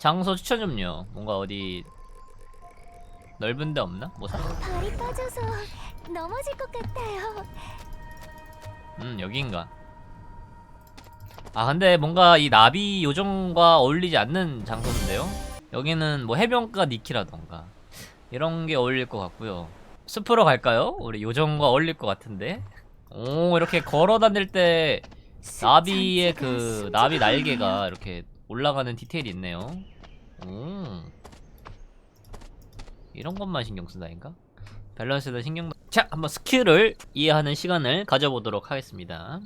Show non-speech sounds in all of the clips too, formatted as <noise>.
장소 추천 좀요. 뭔가 어디 넓은 데 없나? 뭐 사? 발이 빠져서 넘어질 것 같아요. 음 여기인가? 아 근데 뭔가 이 나비 요정과 어울리지 않는 장소인데요? 여기는 뭐 해변가 니키라던가 이런 게 어울릴 것 같고요. 숲으로 갈까요? 우리 요정과 어울릴 것 같은데. 오 이렇게 걸어 다닐 때 나비의 그 나비 날개가 이렇게 올라가는 디테일이 있네요. 오 이런 것만 신경 쓴다니까? 밸런스도 신경. 자, 한번 스킬을 이해하는 시간을 가져보도록 하겠습니다.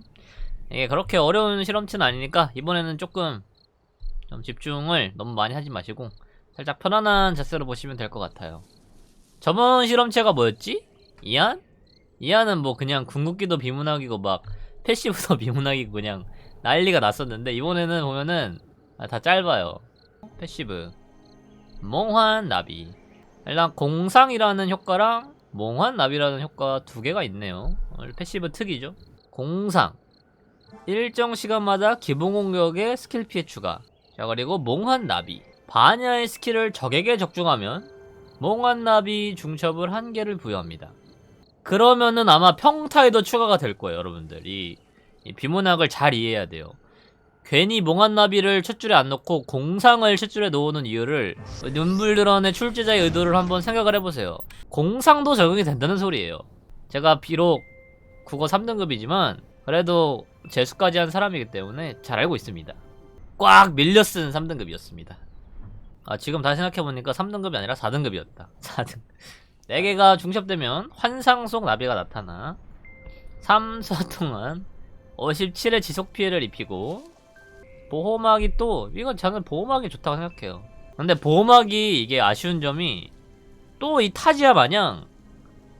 이게 그렇게 어려운 실험치는 아니니까 이번에는 조금 좀 집중을 너무 많이 하지 마시고 살짝 편안한 자세로 보시면 될 것 같아요. 저번 실험체가 뭐였지? 이안? 이안은 뭐 그냥 궁극기도 비문학이고 막 패시브도 <laughs> 비문학이고 그냥 난리가 났었는데 이번에는 보면은 아, 다 짧아요. 패시브 몽환 나비 일단 공상이라는 효과랑 몽환 나비라는 효과 두 개가 있네요. 어, 패시브 특이죠. 공상 일정 시간마다 기본 공격에 스킬 피해 추가. 자 그리고 몽환 나비 반야의 스킬을 적에게 적중하면 몽환 나비 중첩을 한 개를 부여합니다. 그러면은 아마 평타에도 추가가 될 거예요, 여러분들. 이, 이 비문학을 잘 이해해야 돼요. 괜히 몽환 나비를 첫 줄에 안 넣고 공상을 첫 줄에 놓는 이유를 눈물드런의 출제자의 의도를 한번 생각을 해보세요. 공상도 적용이 된다는 소리예요. 제가 비록 국어 3등급이지만 그래도 재수까지 한 사람이기 때문에 잘 알고 있습니다. 꽉 밀려 쓴 3등급이었습니다. 아 지금 다시 생각해보니까 3등급이 아니라 4등급이었다. 4등. <laughs> 4개가 중첩되면 환상 속 나비가 나타나 3사 동안 57의 지속 피해를 입히고 보호막이 또 이건 저는 보호막이 좋다고 생각해요. 근데 보호막이 이게 아쉬운 점이 또 이 타지아 마냥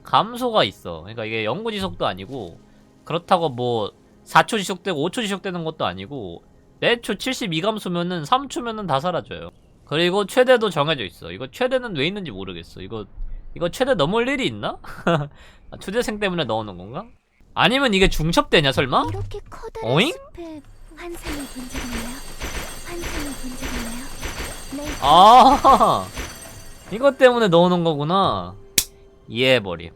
감소가 있어. 그러니까 이게 영구 지속도 아니고 그렇다고 뭐 4초 지속되고 5초 지속되는 것도 아니고 매초 72감소면은 3초면은 다 사라져요. 그리고 최대도 정해져 있어. 이거 최대는 왜 있는지 모르겠어. 이거 이거 최대 넘을 일이 있나? <laughs> 아, 초대생 때문에 넣어놓은 건가? 아니면 이게 중첩되냐 설마? 어잉? 숲에 환상을 본적 있나요? 환상을 본적 있나요? 네. 아 이것 때문에 넣어놓은 거구나 이해해버림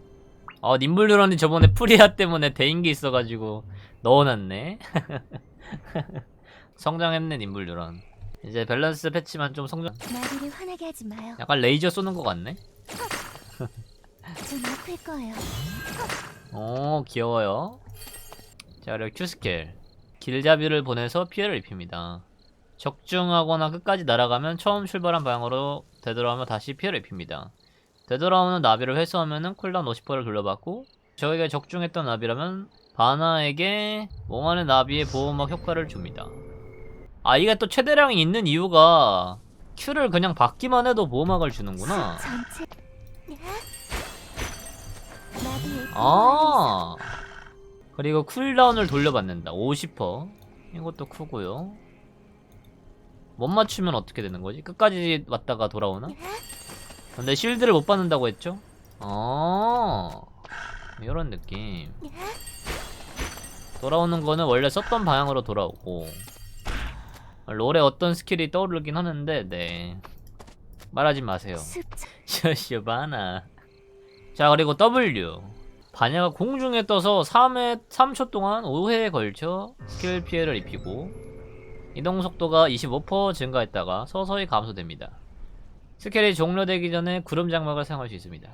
어 님블루런이 저번에 프리아 때문에 대인기 있어가지고 넣어놨네 <laughs> 성장했네 님블루런 이제 밸런스 패치만 좀 성장 나비를 화나게 하지 마요. 약간 레이저 쏘는 것 같네 <laughs> 좀 아플 거예요. 오 귀여워요 자 그리고 Q 스킬 길잡이를 보내서 피해를 입힙니다. 적중하거나 끝까지 날아가면 처음 출발한 방향으로 되돌아오며 다시 피해를 입힙니다. 되돌아오는 나비를 회수하면 쿨다운 50%를 돌려받고 저에게 적중했던 나비라면 바나에게 몽환의 나비의 보호막 효과를 줍니다. 아 이게 또 최대량이 있는 이유가 Q를 그냥 받기만 해도 보호막을 주는구나. 나비의 아 그리고 쿨다운을 돌려받는다. 50% 이것도 크고요. 못 맞추면 어떻게 되는 거지? 끝까지 왔다가 돌아오나? 근데 실드를 못 받는다고 했죠? 아 이런 느낌. 돌아오는 거는 원래 썼던 방향으로 돌아오고. 롤에 어떤 스킬이 떠오르긴 하는데 네. 말하지 마세요. 숲 셔셔바나 <laughs> 자 그리고 W 반야가 공중에 떠서 3회, 3초 동안 5회에 걸쳐 스킬 피해를 입히고 이동 속도가 25% 증가했다가 서서히 감소됩니다. 스킬이 종료되기 전에 구름 장막을 사용할 수 있습니다.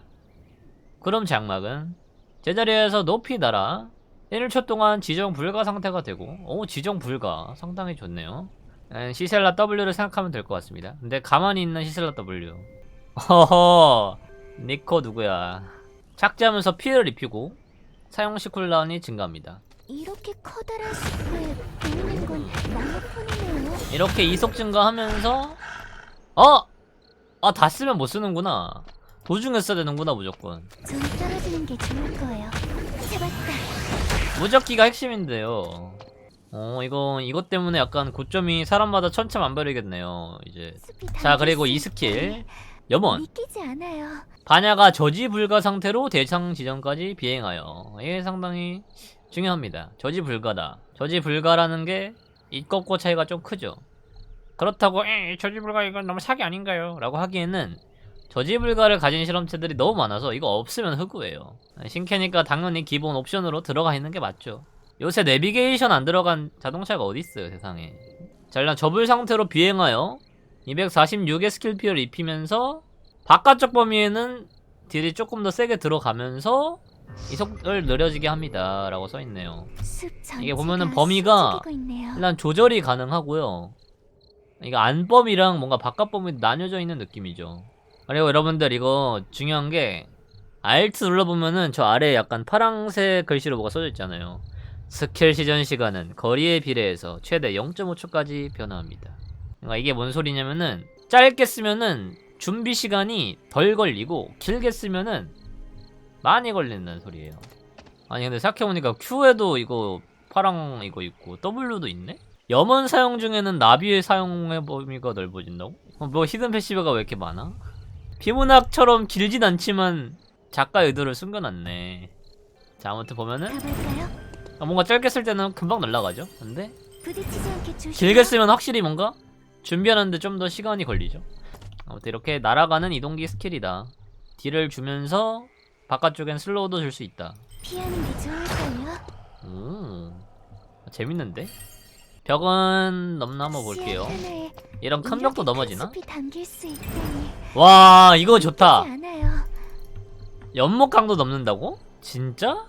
구름 장막은 제자리에서 높이 날아 1초 동안 지정 불가 상태가 되고 오 지정 불가. 상당히 좋네요. 에, 시셀라 W를 생각하면 될 것 같습니다. 근데 가만히 있는 시셀라 W. 허허 니코 누구야 착지하면서 피해를 입히고 사용 시 쿨다운이 증가합니다 이렇게 커다란 숲에 보이는 건 나무뿐이네요. 이렇게 이속 증가하면서 어! 아 다 쓰면 못 쓰는구나 도중에 써야 되는구나 무조건 좀 떨어지는 게 좋을 거예요. 잡았다. 무적기가 핵심인데요 어 이거 이것 때문에 약간 고점이 사람마다 천차만별이겠네요 이제 자 그리고 이 스킬 염원 믿기지 않아요. 반야가 저지 불가 상태로 대상 지점까지 비행하여 이게 상당히 중요합니다. 저지 불가다. 저지 불가라는 게 이것과 차이가 좀 크죠. 그렇다고 에 저지 불가 이건 너무 사기 아닌가요? 라고 하기에는 저지 불가를 가진 실험체들이 너무 많아서 이거 없으면 흑우예요 신캐니까 당연히 기본 옵션으로 들어가 있는 게 맞죠 요새 내비게이션 안 들어간 자동차가 어딨어요 세상에 자 일단 접을 상태로 비행하여 246의 스킬 피어를 입히면서 바깥쪽 범위에는 딜이 조금 더 세게 들어가면서 이속을 느려지게 합니다 라고 써있네요 숲 이게 보면은 범위가. 일단 조절이 가능하고요. 이거 안범위랑 뭔가 바깥 범위 나뉘어져 있는 느낌이죠. 그리고 여러분들 이거 중요한 게 Alt 눌러보면은 저 아래에 약간 파랑색 글씨로 뭐가 써져 있잖아요. 스킬 시전 시간은 거리에 비례해서 최대 0.5초까지 변화합니다. 그러니까 이게 뭔 소리냐면은 짧게 쓰면은 준비 시간이 덜 걸리고 길게 쓰면은 많이 걸린다는 소리예요. 아니 근데 생각해보니까 Q에도 이거 파랑 이거 있고 W도 있네? 염원 사용 중에는 나비의 사용의 범위가 넓어진다고? 어, 뭐 히든 패시브가 왜 이렇게 많아? 비문학처럼 길진 않지만 작가 의도를 숨겨놨네 자 아무튼 보면은? 아, 뭔가 짧게 쓸 때는 금방 날아가죠 근데. 길게 쓰면 확실히 뭔가 준비하는데 좀 더 시간이 걸리죠 아무튼 이렇게 날아가는 이동기 스킬이다 딜을 주면서 바깥쪽엔 슬로우도 줄 수 있다 피하는 게 좋을걸요. 오 재밌는데? 벽은 넘나 한번 볼게요 이런 큰 벽도 큰 넘어지나? 와 이거 좋다. 연못강도 넘는다고? 진짜?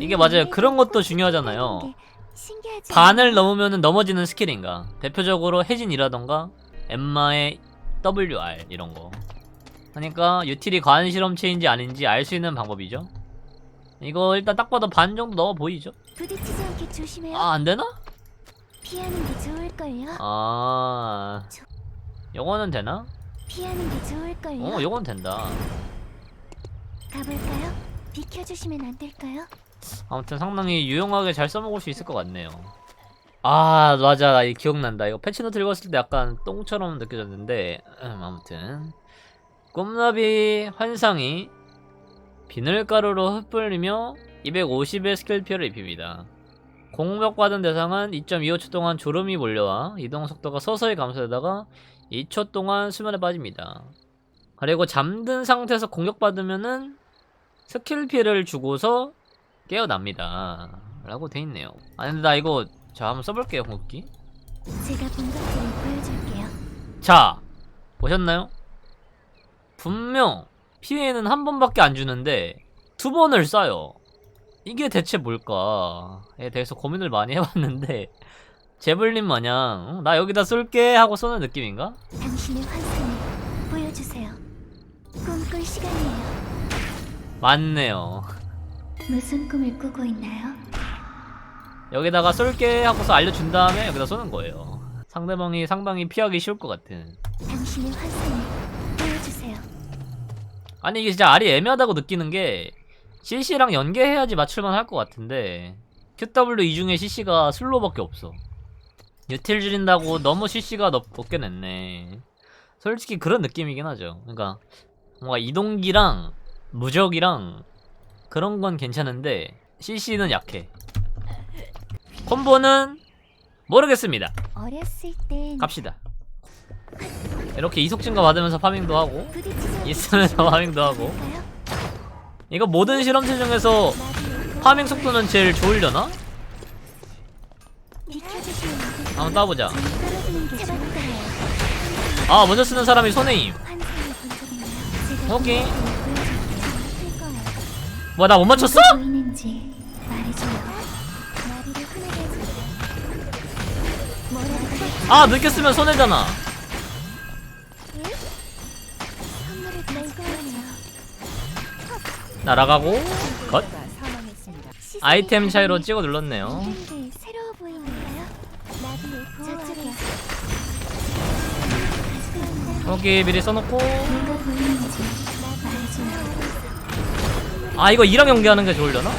이게 음, 맞아요. 그런 것도 중요하잖아요. 신기하지 반을? 넘으면 넘어지는 스킬인가 대표적으로 혜진이라던가 엠마의 WR 이런거 그러니까 유틸이 과한 실험체인지 아닌지 알 수 있는 방법이죠 이거 일단 딱 봐도 반 정도 넘어 보이죠? 부딪히지 않게 조심해요. 아 안되나? 피하는 게 좋을걸요. 아 요거는 되나? 피하는 게 좋을걸요. 어 요건 된다 가볼까요? 비켜주시면 안 될까요? 아무튼 상당히 유용하게 잘 써먹을 수 있을 것 같네요. 아 맞아 나 이거 기억난다. 이거 패치노트 읽었을 때 약간 똥처럼 느껴졌는데 음, 아무튼 꿈나비 환상이 비늘가루로 흩뿌리며 250의 스킬 피어를 입힙니다. 공격받은 대상은 2.25초 동안 졸음이 몰려와 이동 속도가 서서히 감소되다가 2초 동안 수면에 빠집니다. 그리고 잠든 상태에서 공격받으면은 스킬 피해를 주고서 깨어납니다. 라고 돼 있네요. 아니 근데 나 이거 자 한번 써볼게요 공격기. 제가 본 것들을 보여줄게요. 자 보셨나요? 분명 피해는 한 번밖에 안 주는데 두 번을 쏴요. 이게 대체 뭘까에 대해서 고민을 많이 해봤는데 <laughs> 제블린 마냥 어, 나 여기다 쏠게 하고 쏘는 느낌인가? 당신의 환상을 보여주세요. 꿈꿀 시간이에요. 맞네요. 무슨 꿈을 꾸고 있나요? 여기다가 쏠게 하고서 알려준 다음에 여기다 쏘는 거예요. 상대방이 상당히 피하기 쉬울 것 같은. 당신의 환상을 보여주세요. 아니 이게 진짜 알이 애매하다고 느끼는 게 CC랑 연계해야지 맞출만 할 것 같은데 QW 이 중에 CC가 슬로우밖에 없어. 유틸 줄인다고 너무 CC가 높 게 냈네. 솔직히 그런 느낌이긴 하죠. 그러니까 뭔가 이동기랑 무적이랑 그런 건 괜찮은데 CC는 약해. 콤보는 모르겠습니다. 어렸을 땐 갑시다. 이렇게 이속 증가 받으면서 파밍도 하고 있으면서 파밍도 하고? 이거 모든 실험체 중에서 파밍 속도는 제일 좋으려나? 한번 따보자? 아 먼저 쓰는 사람이 손해임 오케이. 뭐야 나 못 맞췄어? 뭐가 보이는지 말해줘요. 나비를 흔하게 해주세요. 뭐라도 아 늦게 쓰면 손해잖아 선물을. 날아가고 컷 아이템 차이로 찍어 눌렀네요 게 새로워 보이는데요? 나비의 보호하게 여기 미리 써놓고 아 이거 이랑 연계하는 게 좋으려나?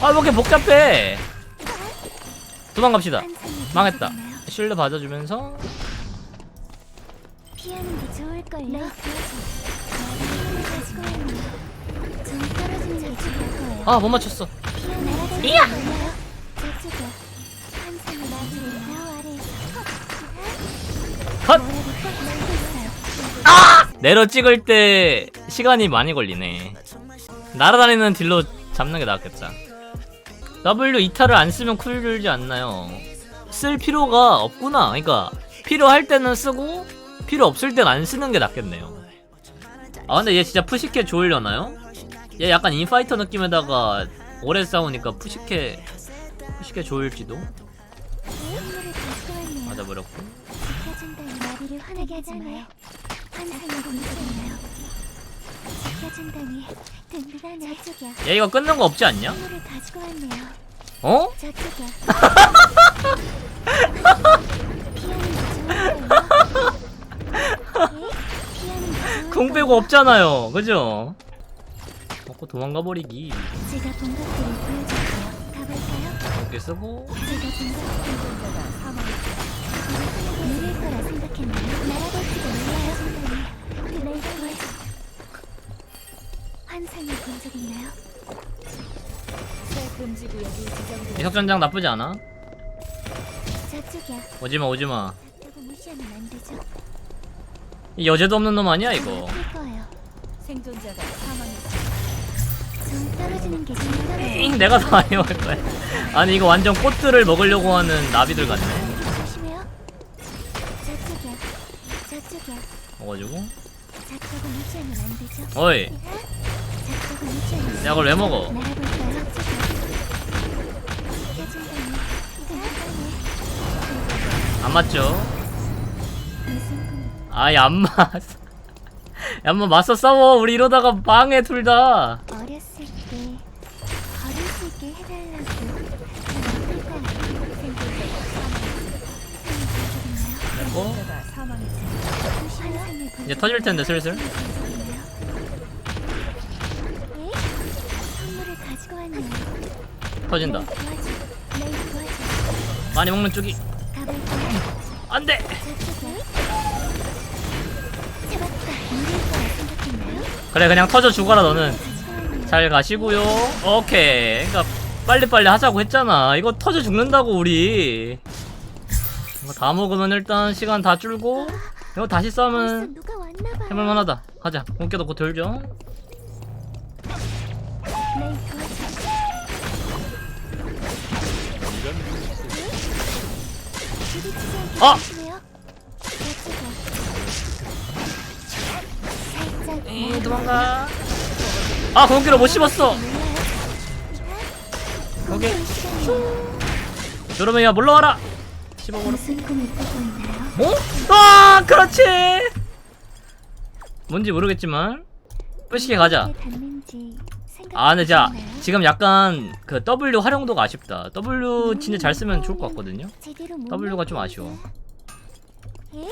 아왜 이렇게 복잡해 도망갑시다 망했다? 쉴드 받아주면서 피하는 게 좋을걸요? 좀 떨어지는 게 좋을 거예요. 아 못 맞췄어 아래에서 헛! 있어요. 내려 찍을 때 시간이 많이 걸리네. 날아다니는 딜로 잡는 게 낫겠다. W 이타를 안 쓰면 쿨 줄지 않나요? 쓸 필요가 없구나. 그러니까 필요할 때는 쓰고 필요 없을 땐 안 쓰는 게 낫겠네요. 아 근데 얘 진짜 푸시캐 좋으려나요? 얘 약간 인파이터 느낌에다가 오래 싸우니까 푸시캐 푸시캐 좋을지도. 맞아버렸고 지켜준다니 든든하네. 저쪽이야. 얘 이거 끊는 거 없지 않냐? 선물을 가지고 왔네요. 어? 저쪽이야. <laughs> 예? 궁 빼고 없잖아요 그죠? 먹고 도망가 버리기 제가 본 것들을 보여줄게요. 가볼까요? 이렇게 쓰고 제가 본 것들을 누릴 거라 생각했나요? 날아갈지도 몰라요. 블레이드웨이 환상을 본 적 있나요? 이석전장 나쁘지 않아 저쪽이야. 오지마 오지마 작다고 무시하면 안 되죠. 이 여제도 없는 놈 아니야 이거 할 거예요. 생존자가 사망했습니다. 좀 떨어지는 게좀 떨어져. 잉 내가 더 많이 먹을 거야 아니 이거 완전 꽃들을 먹으려고 하는 나비들 같네 조심해요. 저쪽이야. 저쪽이야. 먹어주고 작다고 무시하면 안 되죠. 어이 작 내가 그걸 왜 먹어. 안 맞죠? 아이 안 맞. <laughs> 한번 맞서 싸워 우리 이러다가 망해 해달라고 그랬을까요? 어? 이제 터질 텐데 슬슬 터진다. 많이 먹는 쪽이? 안돼? 그래 그냥 터져 죽어라 너는. 잘 가시고요 오케이 그니까 빨리빨리 하자고 했잖아 이거 터져 죽는다고 우리 이거 다 먹으면 일단 시간 다 줄고 이거 다시 왔나봐요. 해볼만하다 가자 공격 넣고 돌죠 아! 이 도망가 아 공격기를 못 씹었어 오케이 여러분 야 물러와라 있나요? 어? 아 그렇지 뭔지 모르겠지만 뿌시게 가자 아 근데 자? 지금 약간 그 W 활용도가 아쉽다 W 진짜 잘 쓰면 좋을 것 같거든요 W가 좀? 아쉬워 예?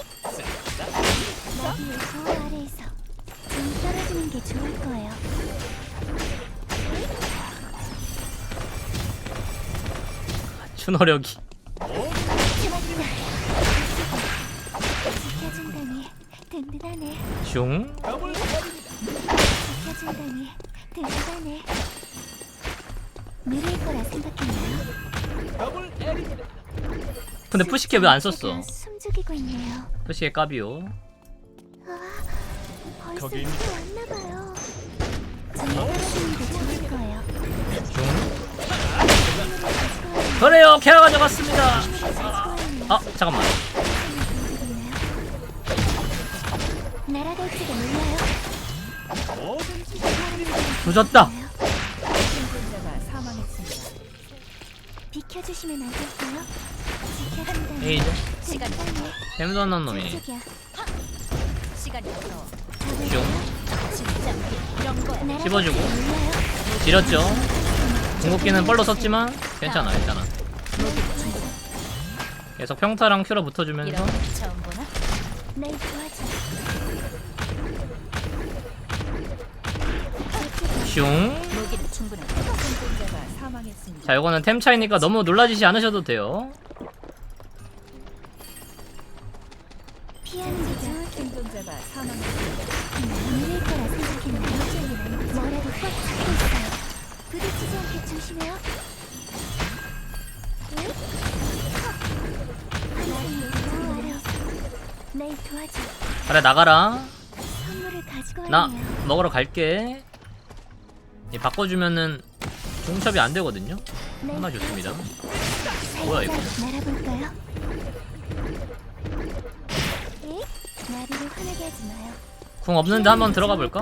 떨어지는 게 좋을 거예요. 추노력이 잡았다. 지켜준다니 든든하네. 슝 지켜준다니 든든하네. 느릴 거라 생각했나요? 근데 푸시케 왜 안 썼어 제가 숨죽이고 있네요. 푸시케 까비오 벌써 왔나 봐요. 떨어지는 게 좋을 거예요. 슝 그래요 케어 가져갔습니다 아 잠깐만 날아갈지도 몰라요. 조졌다 생존자가 사망했습니다. 비켜주시면 안 될까요? 에이즈 시간 빨리. 뱀도 안 나온 놈이 저쪽이야. 시간이 없어. 슝 진짜 이런 거야. 날아갈지도 씹어주고. 몰라요. 지렸죠 궁극기는 뻘로 썼지만 괜찮아 괜찮아 계속 평타랑 큐로 붙어주면서 이런 거 처음 보나? 날 도와줘. 저쪽이야. 슝. 자, 이거는 템 차이니까 너무 놀라지지 않으셔도 돼요. 그래 나가라. 선물을 가지고 나. 먹으러 갈게 이 바꿔주면은 중첩이 안 되거든요 네, 정말 좋습니다 살짝 뭐야, 이거? 날아볼까요? 에? 나비를 화나게 하지 마요. 궁 없는데 한번 들어가 볼까?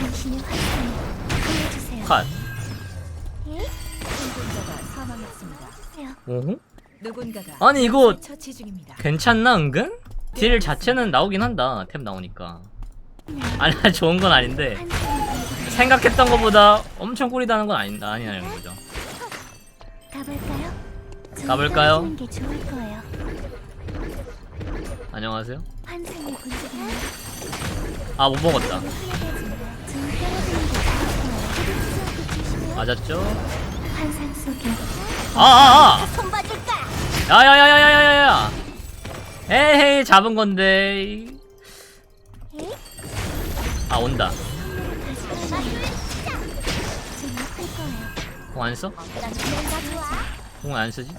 당신의 보여주세요. 컷? 생존자가 사망했습니다. 오호? 누군가가 아니 이거 처치 중입니다. 괜찮나 은근? 딜 자체는 나오긴 한다 템 나오니까 아니 좋은 건 아닌데. 생각했던 것보다 엄청 꿀이다는 건 아니, 아니라는 거죠 가볼까요? 좀 가볼까요? 떨어지는 게 좋을 거예요. 안녕하세요 적이 있나요? 아못 먹었다. 좀 떨어지는 게 좋을 거예요. 맞았죠? 환상 속에 아아아 손 봐줄까? 야야야야야야야 에헤이 잡은 건데 에? 아 온다 선물을 가지고 왔네요. 좀 아플 거예요. 공안 써? 공 안 쓰지?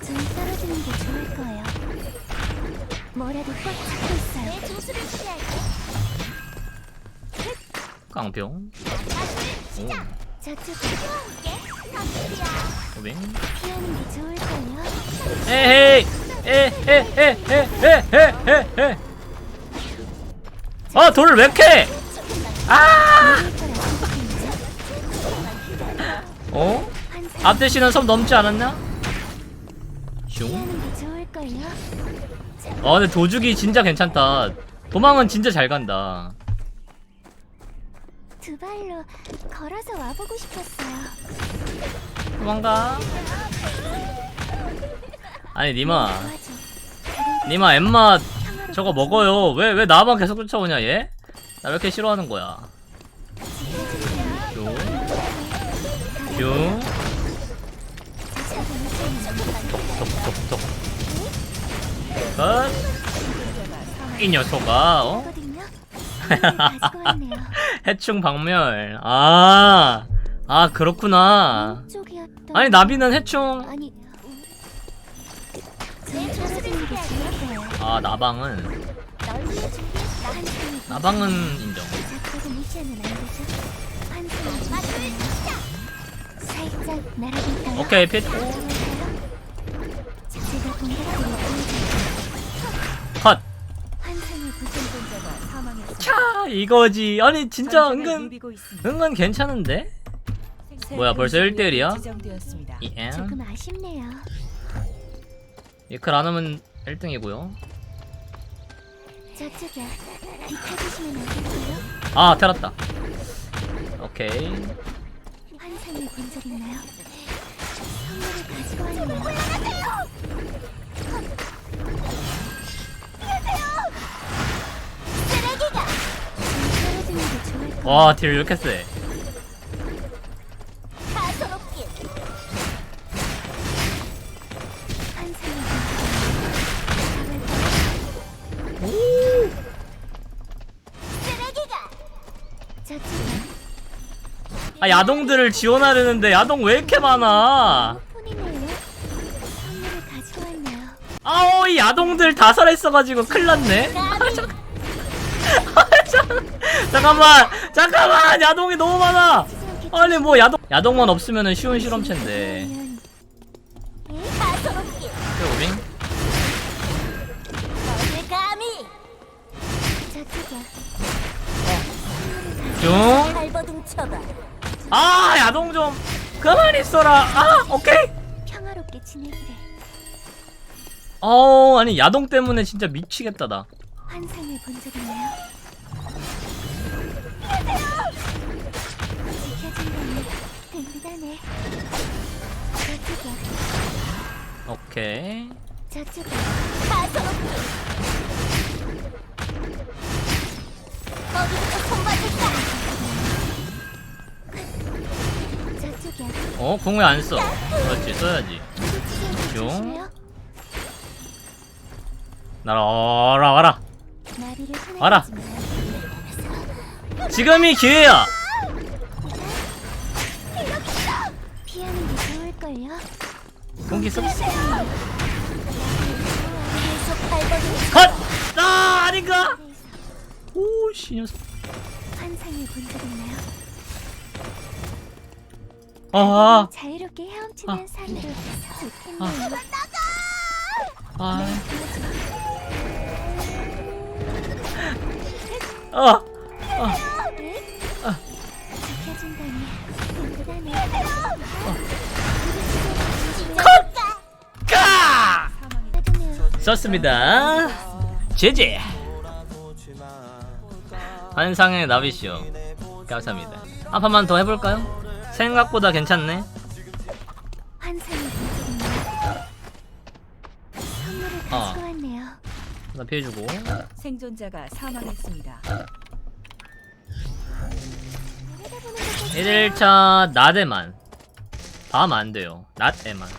깡병 오 거예요. 에헤이 에헤헤헤헤헤헤헤 아 돌을 왜 캐? 아 어? 환상 앞대시는 섬 넘지 않았나? 슝. 아 근데 도죽이 진짜 괜찮다. 도망은 진짜 잘 간다. 두 발로 걸어서 와보고 싶었어요. 도망가. 아니 니마, 도와줘. 니마 엠마 저거 먹어요. 왜 왜 나만 계속 쫓아오냐 얘? 나 왜 이렇게 싫어하는 거야? 지켜주세요. 슝, 슝, 톡톡톡톡. 컷. 이 녀석아, 어? <laughs> 해충 박멸. 아, 아 그렇구나. 아니 나비는 해충. 아 나방은 나방은 인정. 오케이 핏. 컷. 차 이거지. 아니 진짜 은근. 은근 괜찮은데? 새 뭐야, 벌써 금지 구역이 1대1 이야? 지정되었습니다. 예. 조금 아쉽네요. 이클 안 하면 1등이고요. 저쪽이야. 비켜주시면 안 될까요? 아 테랐다. 오케이. 환상을 본적 있나요? 선물을 가지고 왔네요. 쓰레기가! 떨어지는 게 좋을 거예요. 와딜왜 이렇게 세? 아 야동들을 지원하려는데 야동 왜 이렇게 많아? 폰이네요. 선물을 가지고 왔네요. 아우 이 야동들 다 살아있어가지고 큰일났네. <laughs> <laughs> 잠깐만 잠깐만 야동이 너무 많아. 아니 뭐 야동 야동만 없으면은 쉬운 실험체인데. 오빙. 너의 감히. 저쪽이야. 중. 발버둥 쳐봐. 아 야동 좀 그만 있어라. 아 오케이. 평화롭게 지내기를. 어 아니 야동 때문에 진짜 미치겠다 나. 환상을 본 적 있나요? 지켜준다니 든든하네. 저쪽이야. 오케이. 저쪽이야. 가소롭게. 어디부터 손봐줄까? 어 공을 안 써. 그렇지 써야지. 중. 조심해요. 날아라 와라. 화내지 와라. 마요. 지금이 기회야. 공기 써. 컷! 아 아닌가? 오 씨 녀석 환상을 본적 있나요? 아 자유롭게 헤엄치는 아. 산으로 좋겠네요. 아. 아. 지켜준다니 든든하네. 까! 까! 썼습니다. 제제. 환상의 나비쇼. 감사합니다. 한 판만 더 해볼까요? 생각보다 괜찮네. 선물을 아. 가지고 왔네요. 하나 피해주고. 생존자가 사망했습니다. 1일차 낮에만. 밤 안 돼요. 낮에만.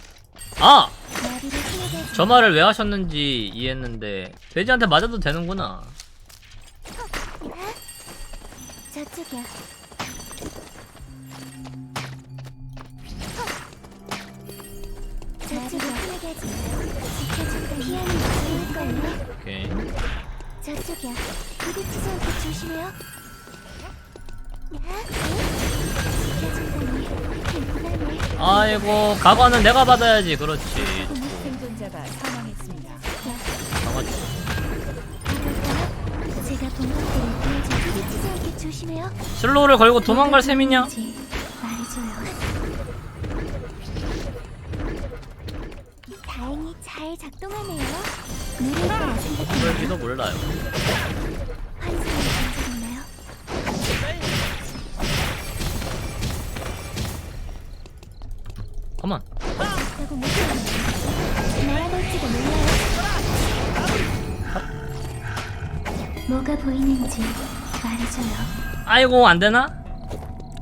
아! 나비를 저 말을 왜 하셨는지 이해했는데 돼지한테 맞아도 되는구나. 저쪽이야. 오케이. 저쪽이야. 부딪히지 않게 조심해요. 지켜준다니 든든하네. 아이고 가관은 내가 받아야지. 그렇지. 생존자가 사망했습니다. 강아지. 가볼까요? 제가 본 것들을 보여줘. 부딪히지 않게 조심해요. 슬로우를 걸고 도망갈 셈이냐? 잘 작동하네요. 생각해요. 그럴지도 몰라요. 환상을 본적 있나요? 가만. 라고 못하는 날아갈지도 몰라요. 뭐가 보이는지 말해줘요. 아이고 안 되나?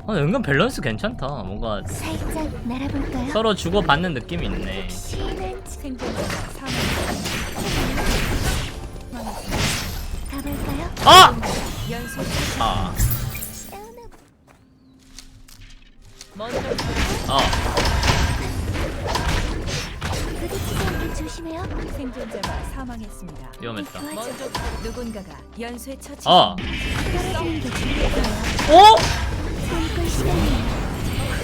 어, 은근 밸런스 괜찮다. 뭔가 살짝 날아볼까요? 서로 주고 받는 느낌이 있네. 가볼까요? 아! 연쇄 아. 먼저 아. 부딪히지 않게 조심해요. 생존자가 사망했습니다. 위험했다. 도와줘. 누군가가 연쇄 처치. 아. 떨어지는 게 좋을 거예요. 오? 시간이에요.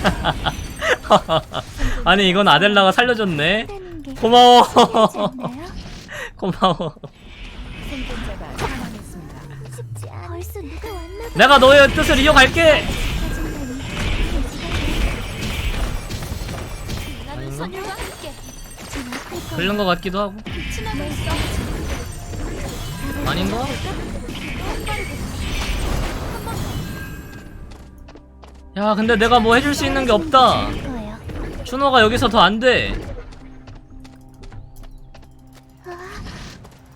<laughs> 아니 이건 아델라가 살려줬네. 고마워. <laughs> 고마워. 내가 너의 뜻을 이어갈게. 그런 것 같기도 하고. 아닌가? 야 근데 내가 뭐 해줄 수 있는 게 없다. 준호가 여기서 더 안 돼. 아,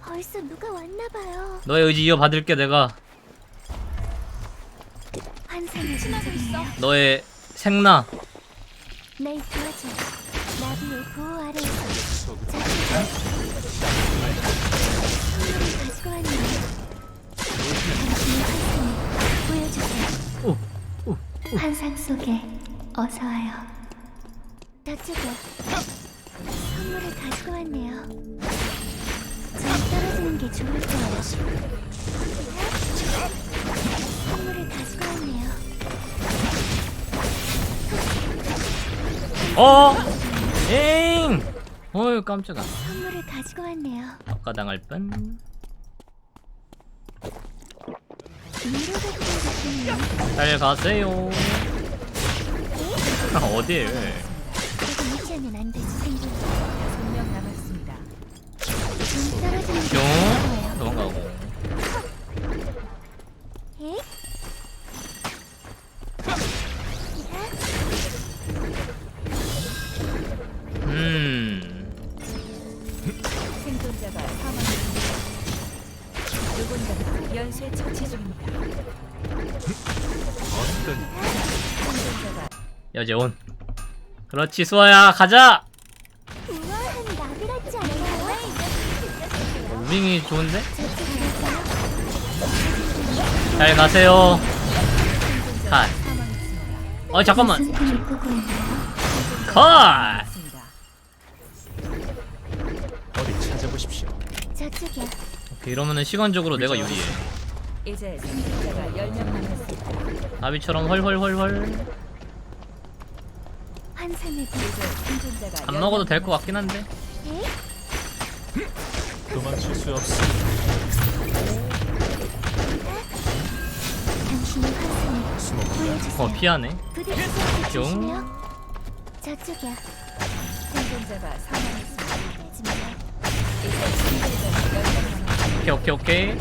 벌써 누가 왔나 봐요. 너의 의지 이어받을게 내가. 환상을 지나고 있어. 너의 생나. 날 도와줘. 나비의 보호 아래에서 자기 가지고 왔네요. 당신의 환상을 보여주세요. 오, 오, 환상 속에 어서 와요. 저쪽이요. 선물을 가지고 왔네요. 좀 떨어지는 게 좋을 거예요. 선물을 가지고 왔네요. 어. 잉. 어휴 깜짝아. 선물을 가지고 왔네요. 아까 당할 뻔. 위로가 되어졌군요. 잘 가세요. 어딜? 그래 누군가가 연쇄 처치 중입니다. 생존자가 여재온. 그렇지 수아야 가자. 우아한 나비 같지 않아요? 무빙이 좋은데? 잘 가세요. 사망했습니다. 어 잠깐만. 컷. 어디 찾아보십시오. 저쪽 저쪽이야. 오케이, 이러면은 시간적으로 내가 유리해. 이제 생존자가 10명 남았습니다. 나비처럼 헐헐헐헐. 환상의 빛. 이제 생존자가 안 먹어도 될 것 같긴 한데. 에? 도망칠 수 없어. 당신의 환상을 숨어보자. 보여주세요. 어, 피하네. 부딪히지 뿅. 저쪽이야. 생존자가 사망했습니다. 하지마. 이제 생존자가 10명 남았습니다. 오케이, 오케이, 오케이. 예?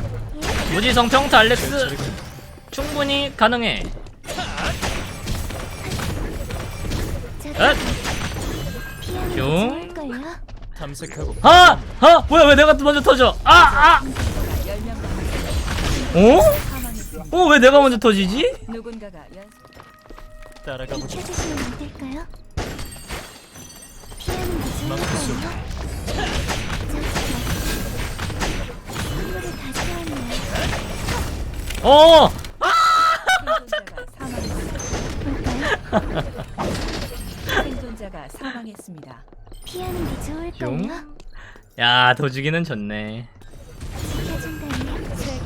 무지성 평타 알렉스. 충분히 가능해. 뿅. 탐색하고 아! 아! 뭐야, 왜 내가 먼저 터져? 아! 아! 생존자가 10명 남았습니다. 어? 어, 왜 내가 먼저 터지지? 누군가가 연 따라가 보자. 비켜주시면 안 될까요? 피하는 게 좋을걸요? 어! 생존자가 사망했습니다. 볼까요? 생존자가 사망했습니다. 피하는 게 좋을걸요? 야, 도주기는 좋네.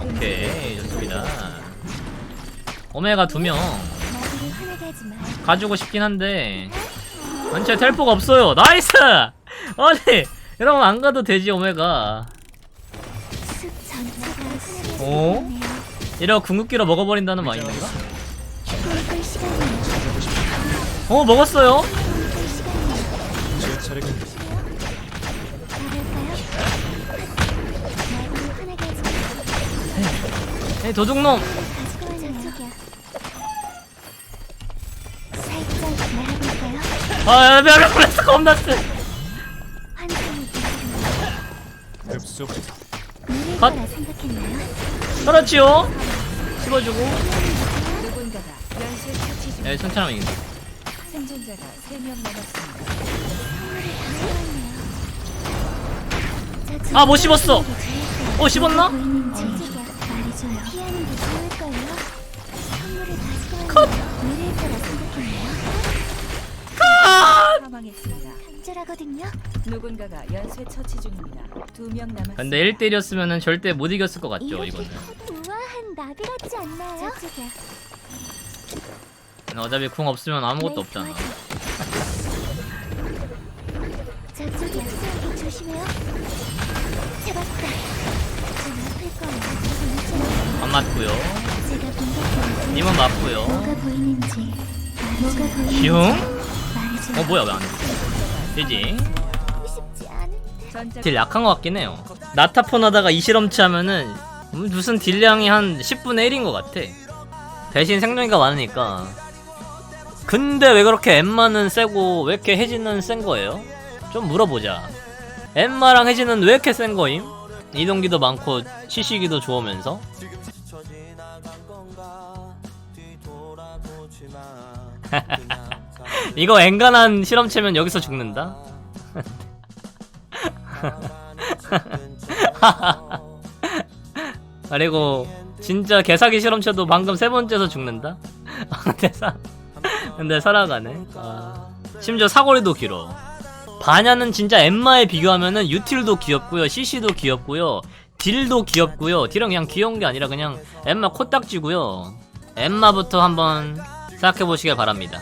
오케이, 좋습니다. 오메가 두 명. 가지고 싶긴 한데 전체 텔포가 없어요. 나이스! 아니, 이러면 안 가도 되지, 오메가. 어? 이러고 궁극기로 먹어버린다는 마인드인가? 어, 먹었어요? 꿀꿀 시간이에요. 제 차례가 나갈까요? 나비를 화나게 하지 마. 이 도둑놈! 아, 야, 야, 플레스 겁나 물일 컷. 그렇지요. 씹어주고. 누군가가 연쇄 처치 중 야, 천천히 이긴다. 생존자가 3명 남았습니다. 아, 못 씹었어. 어, 씹었나? 피하는 게 좋을걸요? 선물을 가지고 왔네요. 물일 거라 생각했나요? 사망했습니다. 간절하거든요. 누군가가 연쇄 처치 중입니다. 2명 남았습니다. 근데 1대1이었으면 절대 못 이겼을 것 같죠, 이거는. 우아한 나비 같지 않나요? 저쪽이야. 어차피 궁 없으면 아무것도 없잖아. 저쪽이야. 쏘기 조심해요. 잡았다. 좀 아플 거예요. 안 맞고요. 제가. 님은 맞고요. 뭐가 보이는지. 뭐가 보이는지. 말해줘요. 어, 뭐야, 왜 안 돼? 되지? 딜 약한 것 같긴 해요. 나타폰 하다가 이 실험치 하면은 음, 무슨 딜량이 한 10분의 1인 것 같아. 대신 생존기가 많으니까. 근데 왜 그렇게 엠마는 세고 왜 이렇게 혜진은 센 거예요? 좀 물어보자. 엠마랑 혜진은 왜 이렇게 센 거임? 이동기도 많고 시시기도 좋으면서 <laughs> 이거 앵간한 실험체면 여기서 죽는다? <laughs> 그리고 진짜 개사기 실험체도 방금 세 번째서 죽는다? <laughs> 근데 살아가네. 아. 심지어 사거리도 길어. 바냐는 진짜 엠마에 비교하면은 유틸도 귀엽고요, CC도 귀엽고요, 딜도 귀엽고요. 딜은 그냥 귀여운 게 아니라 그냥 엠마 코딱지고요. 엠마부터 한번 생각해 보시길 바랍니다.